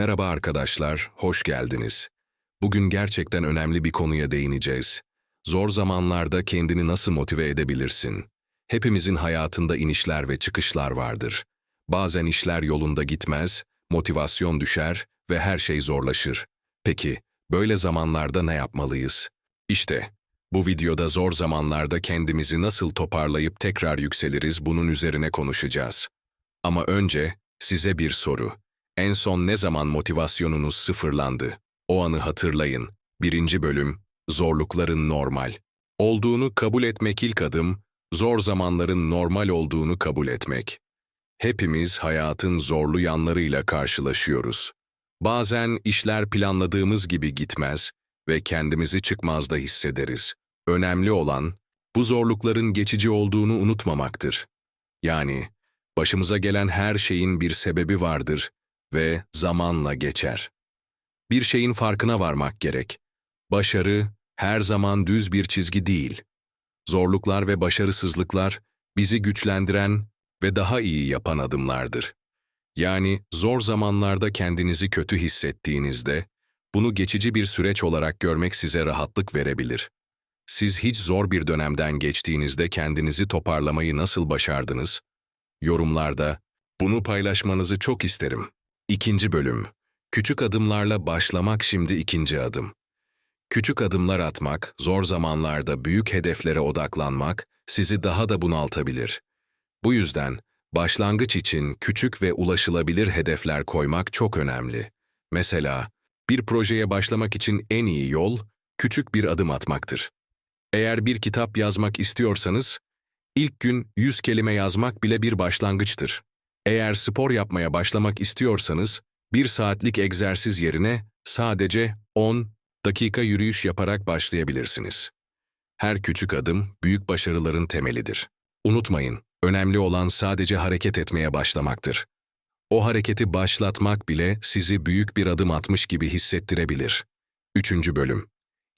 Merhaba arkadaşlar, hoş geldiniz. Bugün gerçekten önemli bir konuya değineceğiz. Zor zamanlarda kendini nasıl motive edebilirsin? Hepimizin hayatında inişler ve çıkışlar vardır. Bazen işler yolunda gitmez, motivasyon düşer ve her şey zorlaşır. Peki, böyle zamanlarda ne yapmalıyız? İşte, bu videoda zor zamanlarda kendimizi nasıl toparlayıp tekrar yükseliriz bunun üzerine konuşacağız. Ama önce size bir soru. En son ne zaman motivasyonunuz sıfırlandı? O anı hatırlayın. Birinci bölüm, zorlukların normal. Olduğunu kabul etmek ilk adım, zor zamanların normal olduğunu kabul etmek. Hepimiz hayatın zorlu yanlarıyla karşılaşıyoruz. Bazen işler planladığımız gibi gitmez ve kendimizi çıkmazda hissederiz. Önemli olan, bu zorlukların geçici olduğunu unutmamaktır. Yani, başımıza gelen her şeyin bir sebebi vardır ve zamanla geçer. Bir şeyin farkına varmak gerek. Başarı her zaman düz bir çizgi değil. Zorluklar ve başarısızlıklar bizi güçlendiren ve daha iyi yapan adımlardır. Yani zor zamanlarda kendinizi kötü hissettiğinizde, bunu geçici bir süreç olarak görmek size rahatlık verebilir. Siz hiç zor bir dönemden geçtiğinizde kendinizi toparlamayı nasıl başardınız? Yorumlarda bunu paylaşmanızı çok isterim. İkinci bölüm. Küçük adımlarla başlamak şimdi ikinci adım. Küçük adımlar atmak, zor zamanlarda büyük hedeflere odaklanmak sizi daha da bunaltabilir. Bu yüzden başlangıç için küçük ve ulaşılabilir hedefler koymak çok önemli. Mesela bir projeye başlamak için en iyi yol küçük bir adım atmaktır. Eğer bir kitap yazmak istiyorsanız, ilk gün 100 kelime yazmak bile bir başlangıçtır. Eğer spor yapmaya başlamak istiyorsanız, bir saatlik egzersiz yerine sadece 10 dakika yürüyüş yaparak başlayabilirsiniz. Her küçük adım büyük başarıların temelidir. Unutmayın, önemli olan sadece hareket etmeye başlamaktır. O hareketi başlatmak bile sizi büyük bir adım atmış gibi hissettirebilir. Üçüncü bölüm.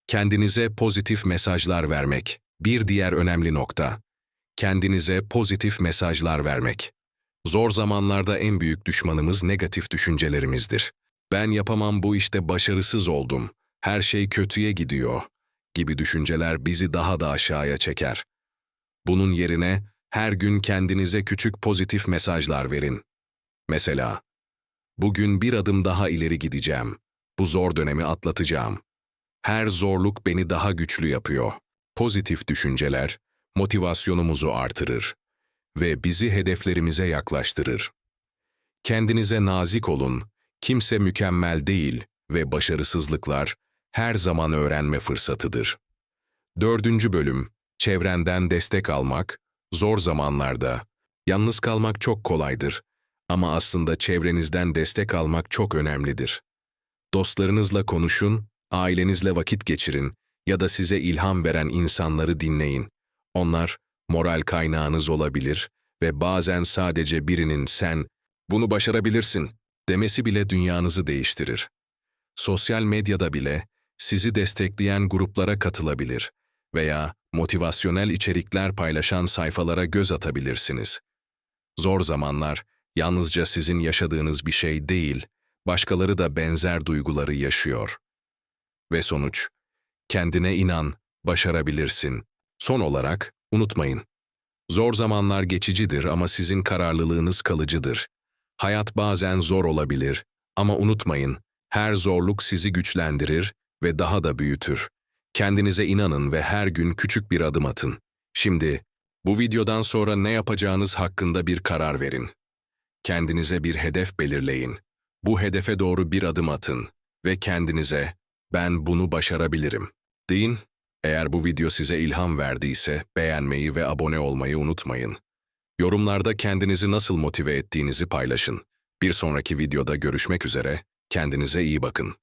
Kendinize pozitif mesajlar vermek. Bir diğer önemli nokta. Kendinize pozitif mesajlar vermek. Zor zamanlarda en büyük düşmanımız negatif düşüncelerimizdir. Ben yapamam bu işte başarısız oldum, her şey kötüye gidiyor gibi düşünceler bizi daha da aşağıya çeker. Bunun yerine her gün kendinize küçük pozitif mesajlar verin. Mesela, bugün bir adım daha ileri gideceğim. Bu zor dönemi atlatacağım. Her zorluk beni daha güçlü yapıyor. Pozitif düşünceler motivasyonumuzu artırır ve bizi hedeflerimize yaklaştırır. Kendinize nazik olun, kimse mükemmel değil ve başarısızlıklar her zaman öğrenme fırsatıdır. Dördüncü bölüm, çevrenden destek almak, zor zamanlarda. Yalnız kalmak çok kolaydır ama aslında çevrenizden destek almak çok önemlidir. Dostlarınızla konuşun, ailenizle vakit geçirin ya da size ilham veren insanları dinleyin. Onlar moral kaynağınız olabilir ve bazen sadece birinin sen bunu başarabilirsin demesi bile dünyanızı değiştirir. Sosyal medyada bile sizi destekleyen gruplara katılabilir veya motivasyonel içerikler paylaşan sayfalara göz atabilirsiniz. Zor zamanlar yalnızca sizin yaşadığınız bir şey değil, başkaları da benzer duyguları yaşıyor. Ve sonuç, kendine inan, başarabilirsin. Son olarak, unutmayın. Zor zamanlar geçicidir ama sizin kararlılığınız kalıcıdır. Hayat bazen zor olabilir ama unutmayın, her zorluk sizi güçlendirir ve daha da büyütür. Kendinize inanın ve her gün küçük bir adım atın. Şimdi, bu videodan sonra ne yapacağınız hakkında bir karar verin. Kendinize bir hedef belirleyin. Bu hedefe doğru bir adım atın ve kendinize, ben bunu başarabilirim, deyin. Eğer bu video size ilham verdiyse beğenmeyi ve abone olmayı unutmayın. Yorumlarda kendinizi nasıl motive ettiğinizi paylaşın. Bir sonraki videoda görüşmek üzere, kendinize iyi bakın.